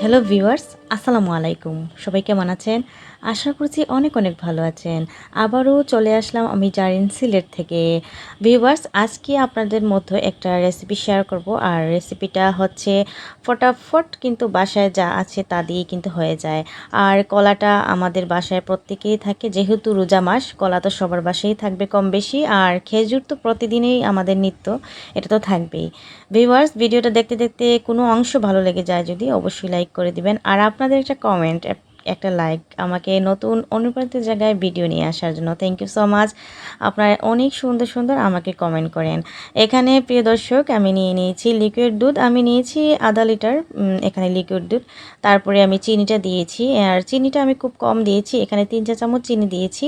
Hello viewers আসসালামু আলাইকুম সবাই কেমন আছেন? আশা করছি অনেক অনেক ভালো আছেন। আবারও চলে আসলাম আমি জারিন সিলেট থেকে। ভিউয়ার্স, আজকে আপনাদের মধ্যে একটা রেসিপি শেয়ার করব। আর রেসিপিটা হচ্ছে ফটাফট কিন্তু বাসায় যা আছে তা দিয়ে কিন্তু হয়ে যায়। আর কলাটা আমাদের বাসায় প্রত্যেকেই থাকে। যেহেতু রোজা মাস, কলা তো সবার বাসায় থাকবে কম বেশি। আর খেজুর তো প্রতিদিনই আমাদের নিত্য, এটা তো থাকবেই। ভিউয়ার্স, ভিডিওটা দেখতে দেখতে কোনো অংশ ভালো লেগে যায় যদি, অবশ্যই লাইক করে দিবেন। আর আপনাদের একটা কমেন্ট একটা লাইক আমাকে নতুন অনুপ্রাণিত জায়গায় ভিডিও নিয়ে আসার জন্য। থ্যাংক ইউ সো মাচ আপনারা অনেক সুন্দর সুন্দর আমাকে কমেন্ট করেন। এখানে প্রিয় দর্শক, আমি নিয়ে নিয়েছি লিকুইড দুধ। আমি নিয়েছি আধা লিটার এখানে লিকুইড দুধ। তারপরে আমি চিনিটা দিয়েছি। আর চিনিটা আমি খুব কম দিয়েছি। এখানে তিন চা চামচ চিনি দিয়েছি।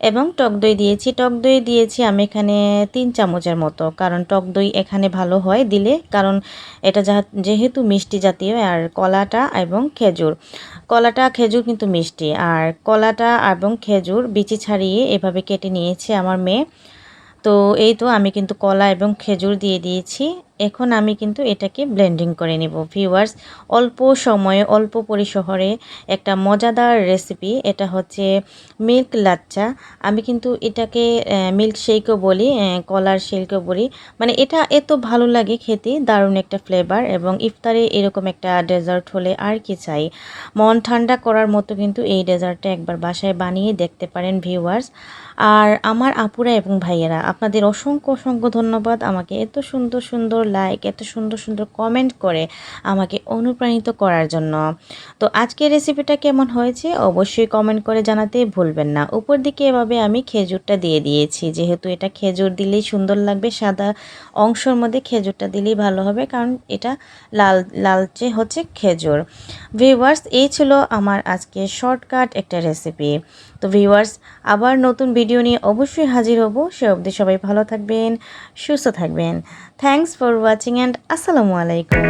এবং টক দই দিয়েছি। টক দই দিয়েছি আমি এখানে তিন চামচের মতো। কারণ টক দই এখানে ভালো হয় দিলে। কারণ এটা যেহেতু মিষ্টি জাতীয়, আর কলাটা এবং খেজুর। কলাটা, খেজুর কিন্তু মিষ্টি। আর কলাটা এবং খেজুর বিচি ছাড়িয়ে এভাবে কেটে নিয়েছে আমার মেয়ে। তো এই তো আমি কিন্তু কলা এবং খেজুর দিয়ে দিয়েছি। এখন আমি কিন্তু এটাকে ব্লেন্ডিং করে নেব। ভিউয়ার্স অল্প সময়ে, অল্প পরিসরে একটা মজাদার রেসিপি এটা হচ্ছে মিল্ক লাচ্চা আমি কিন্তু এটাকে মিল্ক শেকও বলি কলার শেকও বলি। মানে এটা এত ভালো লাগে খেতে, দারুণ একটা ফ্লেভার এবং ইফতারে এরকম একটা ডেজার্ট হলে আর কি চাই। মন ঠান্ডা করার মতো কিন্তু এই ডেজার্টটা একবার বাসায় বানিয়ে দেখতে পারেন ভিউয়ার্স আর আমার আপুরা এবং ভাইয়েরা, আপনাদের অসংখ্য অসংখ্য ধন্যবাদ। আমাকে এত সুন্দর সুন্দর লাইক এত সুন্দর সুন্দর কমেন্ট করে আমাকে অনুপ্রাণিত করার জন্য। তো আজকের রেসিপিটা কেমন হয়েছে অবশ্যই কমেন্ট করে জানাতে ভুলবেন না। উপর দিকে এভাবে আমি খেজুরটা দিয়ে দিয়েছি। যেহেতু এটা খেজুর দিলেই সুন্দর লাগবে, সাদা অংশর মধ্যে খেজুরটা দিলেই ভালো হবে, কারণ এটা লাল, লালচে হচ্ছে খেজুর। ভিউয়ার্স এই ছিল আমার আজকে শর্টকাট একটা রেসিপি তো ভিউয়ার্স আবার নতুন ভিডিও নিয়ে অবশ্যই হাজির হব। সে অবধি সবাই ভালো থাকবেন, সুস্থ থাকবেন। থ্যাংকস ফর ওয়াচিং অ্যান্ড আসসালামু আলাইকুম।